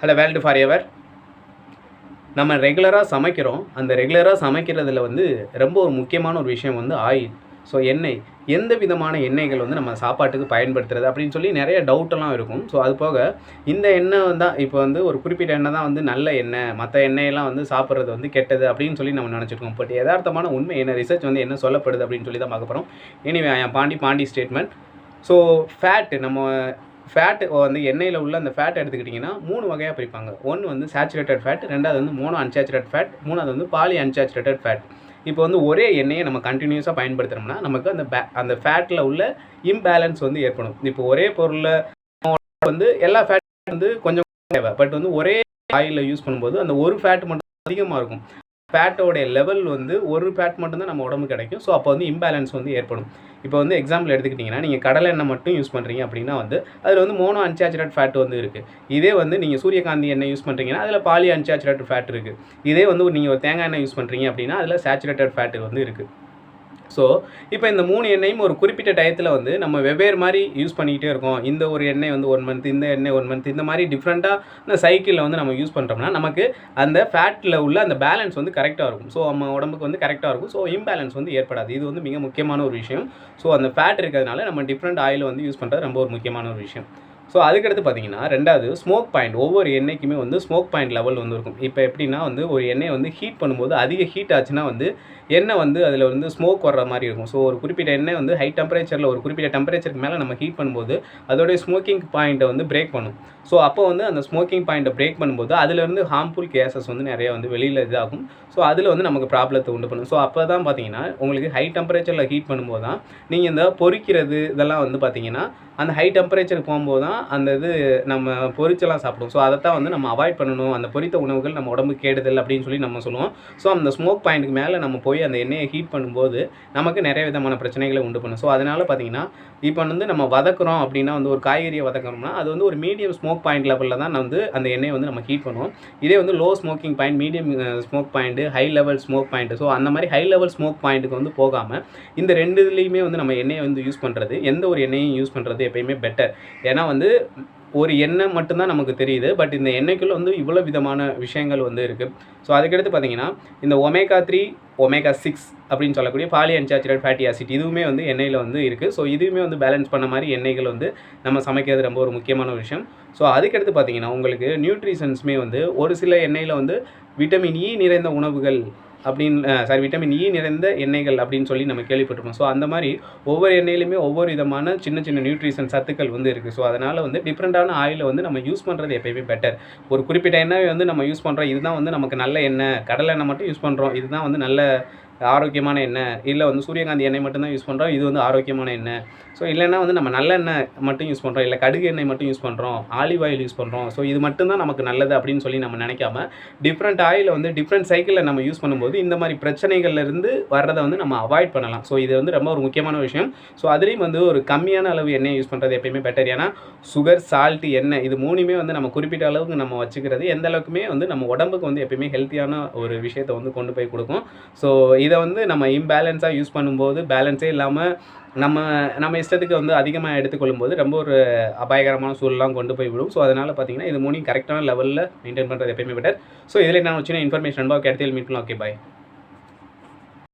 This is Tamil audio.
ஹலோ வேல்டு ஃபார் எவர் நம்ம ரெகுலராக சமைக்கிறோம். அந்த ரெகுலராக சமைக்கிறதுல வந்து ரொம்ப ஒரு முக்கியமான ஒரு விஷயம் வந்து ஆயில் ஸோ எண்ணெய். எந்த விதமான எண்ணெய்கள் வந்து நம்ம சாப்பாட்டுக்கு பயன்படுத்துறது அப்படின்னு சொல்லி நிறைய டவுட்டெல்லாம் இருக்கும். ஸோ அது போக இந்த எண்ணெய் தான் இப்போ வந்து ஒரு குறிப்பிட்ட எண்ணெய் தான் வந்து நல்ல எண்ணெய் மற்ற எண்ணெயெல்லாம் வந்து சாப்பிட்றது வந்து கெட்டது அப்படின்னு சொல்லி நம்ம நினச்சிருக்கோம். பட் யதார்த்தமான உண்மை என்ன? ரிசர்ச் வந்து என்ன சொல்லப்படுது அப்படின்னு சொல்லி தான் பார்க்க போகிறோம் எனிவே என் Pandi Pandi statement so fat நம்ம ஃபேட்டு வந்து எண்ணெயில் உள்ள அந்த ஃபேட் எடுத்துக்கிட்டிங்கன்னா மூணு வகையாக பிரிப்பாங்க. ஒன்று வந்து சேச்சுரேட்டட் ஃபேட் ரெண்டாவது வந்து மோனோ அன்சேச்சுரேட் ஃபேட் மூணாவது வந்து பாலி அன்சேச்சுரேட்டட் ஃபேட் இப்போ வந்து ஒரே எண்ணெயை நம்ம கண்டினியூஸாக பயன்படுத்துகிறோம்னா நமக்கு அந்த பே அந்த ஃபேட்டில் உள்ள இம்பேலன்ஸ் வந்து ஏற்படும். இப்போ ஒரே பொருளில் வந்து எல்லா ஃபேட் வந்து கொஞ்சம் தேவை. பட் வந்து ஒரே ஆயிலில் யூஸ் பண்ணும்போது அந்த ஒரு ஃபேட் மட்டும் அதிகமாக இருக்கும். ஃபேட்டோடைய லெவல் வந்து ஒரு பேட் மட்டும்தான் நம்ம உடம்பு கிடைக்கும். ஸோ அப்போ வந்து இம்பேலன்ஸ் வந்து ஏற்படும். இப்போ வந்து எக்ஸாம்பிள் எடுத்துக்கிட்டிங்கன்னா நீங்கள் கடலை எண்ணெய் மட்டும் யூஸ் பண்ணுறீங்க அப்படின்னா வந்து அதில் வந்து மோனோ அன்சாச்சுரேட் ஃபேட் வந்து இருக்குது இதே வந்து நீங்கள் சூரியகாந்தி எண்ணெய் யூஸ் பண்ணுறீங்கன்னா அதில் பாலி அன்சாச்சுரேட் ஃபேட் இருக்குது இதே வந்து நீங்கள் ஒரு தேங்காய் எண்ணெய் யூஸ் பண்ணுறீங்க அப்படின்னா அதில் சேச்சுரேட்டட் ஃபேட் வந்து இருக்குது ஸோ இப்போ இந்த மூணு எண்ணெயும் ஒரு குறிப்பிட்ட டயத்தில் வந்து நம்ம வெவ்வேறு மாதிரி யூஸ் பண்ணிக்கிட்டே இருக்கோம். இந்த ஒரு எண்ணெய் வந்து ஒன் மந்த் இந்த எண்ணெய் ஒன் மந்த் இந்த மாதிரி டிஃப்ரெண்ட்டாக சைக்கிளில் வந்து நம்ம யூஸ் பண்ணுறோம்னா நமக்கு அந்த ஃபேட்டில் உள்ள அந்த பேலன்ஸ் வந்து கரெக்டாக இருக்கும். ஸோ நம்ம உடம்புக்கு வந்து கரெக்டாக இருக்கும். ஸோ இம்பேலன்ஸ் வந்து ஏற்படாது. இது வந்து மிக முக்கியமான ஒரு விஷயம். ஸோ அந்த ஃபேட் இருக்கிறதுனால நம்ம டிஃப்ரெண்ட் ஆயில் வந்து யூஸ் பண்ணுறது ரொம்ப ஒரு முக்கியமான ஒரு விஷயம். ஸோ அதுக்கடுத்து பார்த்தீங்கன்னா ரெண்டாவது ஸ்மோக் பாயிண்ட் ஒவ்வொரு எண்ணெய்க்குமே வந்து ஸ்மோக் பாயிண்ட் லெவல் வந்து இருக்கும். இப்போ எப்படின்னா வந்து ஒரு எண்ணெயை வந்து ஹீட் பண்ணும்போது அதிக ஹீட் ஆச்சுன்னா வந்து எண்ணெய் வந்து அதில் வந்து ஸ்மோக் வர்ற மாதிரி இருக்கும். ஸோ ஒரு குறிப்பிட்ட எண்ணெய் வந்து ஹை டெம்பரேச்சரில் ஒரு குறிப்பிட்ட டெம்பரேச்சருக்கு மேலே நம்ம ஹீட் பண்ணும்போது அதோடைய ஸ்மோக்கிங் பாயிண்ட்டை வந்து பிரேக் பண்ணும். ஸோ அப்போ வந்து அந்த ஸ்மோக்கிங் பாயிண்ட்டை பிரேக் பண்ணும்போது அதிலிருந்து ஹார்ம்ஃபுல் கேசஸ் வந்து நிறைய வந்து வெளியில் இதாகும். ஸோ அதில் வந்து நமக்கு ப்ராப்ளத்தை உண்டு பண்ணும். ஸோ அப்போ தான் பார்த்தீங்கன்னா உங்களுக்கு ஹை டெம்பரேச்சரில் ஹீட் பண்ணும்போது தான் நீங்கள் இந்த பொறிக்கிறது இதெல்லாம் வந்து பார்த்தீங்கன்னா அந்த ஹை டெம்பரேச்சருக்கு போகும்போது தான் அந்த இது நம்ம பொரிச்செல்லாம் சாப்பிடுவோம் ஸோ அதை தான் வந்து நம்ம அவாய்ட் பண்ணணும். அந்த பொரித்த உணவுகள் நம்ம உடம்பு கேடுதல் அப்படின்னு சொல்லி நம்ம சொல்லுவோம். ஸோ அந்த ஸ்மோக் பாயிண்ட்டுக்கு மேலே நம்ம போய் அந்த எண்ணெயை ஹீட் பண்ணும்போது நமக்கு நிறைய விதமான பிரச்சனைகளை உண்டு பண்ணும். ஸோ அதனால் பார்த்தீங்கன்னா இப்போ வந்து நம்ம வதக்குறோம் அப்படின்னா வந்து ஒரு காய்கறியை வதக்குறோம்னா அது வந்து ஒரு மீடியம் ஸ்மோக் பாயிண்ட் லெவலில் தான் வந்து அந்த எண்ணெயை வந்து நம்ம ஹீட் பண்ணுவோம். இதே வந்து low smoking point medium smoke point high level smoke point so அந்த மாதிரி ஹை லெவல் ஸ்மோக் பாயிண்ட்டுக்கு வந்து போகாமல் இந்த ரெண்டு இதுலேயுமே வந்து நம்ம எண்ணெயை வந்து யூஸ் பண்ணுறது எந்த ஒரு எண்ணெயும் யூஸ் பண்ணுறது எப்பயுமே பெட்டர் ஏன்னா வந்து ஒரு எண்ணெய் மட்டும்தான் நமக்கு தெரியுது. பட் இந்த எண்ணெய்க்குள்ள வந்து இவ்வளோ விதமான விஷயங்கள் வந்து இருக்குது ஸோ அதுக்கடுத்து பார்த்தீங்கன்னா இந்த ஒமேகா த்ரீ ஒமேகா சிக்ஸ் அப்படின்னு சொல்லக்கூடிய பாலி அன்சாச்சுரேட் ஃபேட்டி ஆசிட் இதுவுமே வந்து எண்ணெயில் வந்து இருக்குது ஸோ இதுவுமே வந்து பேலன்ஸ் பண்ண மாதிரி எண்ணெய்கள் வந்து நம்ம சமைக்கிறது ரொம்ப ஒரு முக்கியமான விஷயம். ஸோ அதுக்கடுத்து பார்த்தீங்கன்னா உங்களுக்கு நியூட்ரிஷன்ஸுமே வந்து ஒரு சில எண்ணெயில் வந்து விட்டமின் இ e நிறைந்த உணவுகள் அப்படின்னு சாரி விட்டமின் இ e நிறைந்த எண்ணெய்கள் அப்படின்னு சொல்லி நம்ம கேள்விப்பட்டிருப்போம். ஸோ அந்த மாதிரி ஒவ்வொரு எண்ணெயிலுமே ஒவ்வொரு விதமான சின்ன சின்ன நியூட்ரிஷன் சத்துக்கள் வந்து இருக்குது ஸோ அதனால் வந்து டிஃப்ரெண்ட்டான ஆயிலை வந்து நம்ம யூஸ் பண்ணுறது எப்பயுமே பெட்டர் ஒரு குறிப்பிட்ட எண்ணெய் வந்து நம்ம யூஸ் பண்ணுறோம் இதுதான் வந்து நமக்கு நல்ல எண்ணெய். கடலை எண்ணெய் மட்டும் யூஸ் பண்ணுறோம் இதுதான் வந்து நல்ல ஆரோக்கியமான எண்ணெய் இல்லை வந்து சூரியகாந்தி எண்ணெய் மட்டும்தான் யூஸ் பண்ணுறோம் இது வந்து ஆரோக்கியமான எண்ணெய். ஸோ இல்லைன்னா வந்து நம்ம நல்லெண்ணெய் மட்டும் யூஸ் பண்ணுறோம் இல்லை கடுகு எண்ணெய் மட்டும் யூஸ் பண்ணுறோம் ஆலிவ் ஆயில் யூஸ் பண்ணுறோம் ஸோ இது மட்டும்தான் நமக்கு நல்லது அப்படின்னு சொல்லி நம்ம நினைக்காம டிஃப்ரெண்ட் ஆயில் வந்து டிஃப்ரெண்ட் சைக்கிளில் நம்ம யூஸ் பண்ணும்போது இந்த மாதிரி பிரச்சனைகள்லேருந்து வர்றதை வந்து நம்ம அவாய்ட் பண்ணலாம். ஸோ இது வந்து ரொம்ப ஒரு முக்கியமான விஷயம். ஸோ அதுலேயும் வந்து ஒரு கம்மியான அளவு எண்ணெய் யூஸ் பண்ணுறது எப்பயுமே பெட்டர் ஏன்னா சுகர் சால்ட்டு எண்ணெய் இது மூணுமே வந்து நம்ம குறிப்பிட்ட அளவுக்கு நம்ம வச்சுக்கிறது எந்த அளவுக்குமே வந்து நம்ம உடம்புக்கு வந்து எப்பயுமே ஹெல்த்தியான ஒரு விஷயத்தை வந்து கொண்டு போய் கொடுக்கும். ஸோ இதை வந்து நம்ம இம்பேலன்ஸாக யூஸ் பண்ணும்போது பேலன்ஸே இல்லாமல் நம்ம நம்ம இஷ்டத்துக்கு வந்து அதிகமாக எடுத்துக்கொள்ளும் போது ரொம்ப ஒரு அபாயகரமான சூழலாம் கொண்டு போய் விடும். ஸோ அதனால் பார்த்தீங்கன்னா இது மூணையும் கரெக்டான லெவலில் மெயின்டைன் பண்ணுறது எப்பயுமே பெட்டர் ஸோ இதில் நான் வச்சுன்னா இன்ஃபர்மேஷன் ரொம்ப கிடைத்தில் மீட் பண்ணலாம் ஓகே பாய்